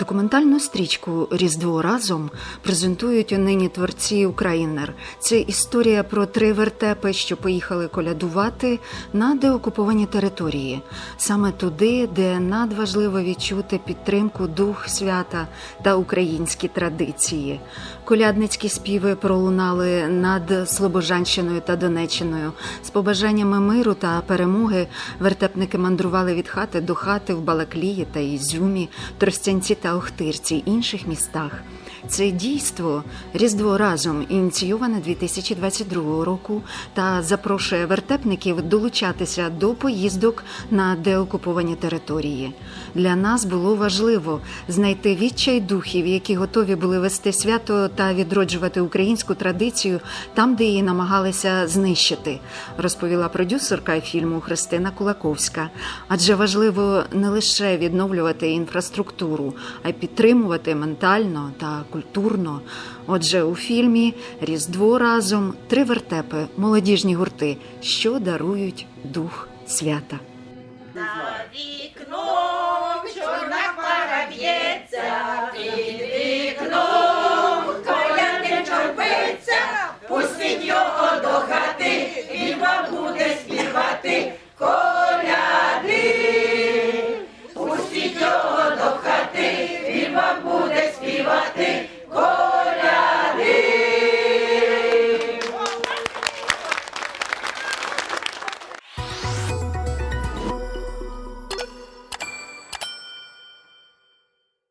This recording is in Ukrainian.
Документальну стрічку Різдво разом презентують нині творці Українер. Це історія про три вертепи, що поїхали колядувати на деокуповані території, саме туди, де надважливо відчути підтримку дух свята та українські традиції. Колядницькі співи пролунали над Слобожанщиною та Донеччиною. З побажаннями миру та перемоги вертепники мандрували від хати до хати в Балаклії та Ізюмі, Тростянці та Охтирці, інших містах. Це дійство Різдво разом ініційоване 2022 року та запрошує вертепників долучатися до поїздок на деокуповані території. Для нас було важливо знайти відчай духів, які готові були вести свято та відроджувати українську традицію там, де її намагалися знищити, розповіла продюсерка фільму Христина Кулаковська. Адже важливо не лише відновлювати інфраструктуру, а й підтримувати ментально та культурно. Отже, у фільмі Різдво разом три вертепи, молодіжні гурти, що дарують дух свята. За вікном чорна хмара б'ється, під вікном колядничок биться, пустить його до хати.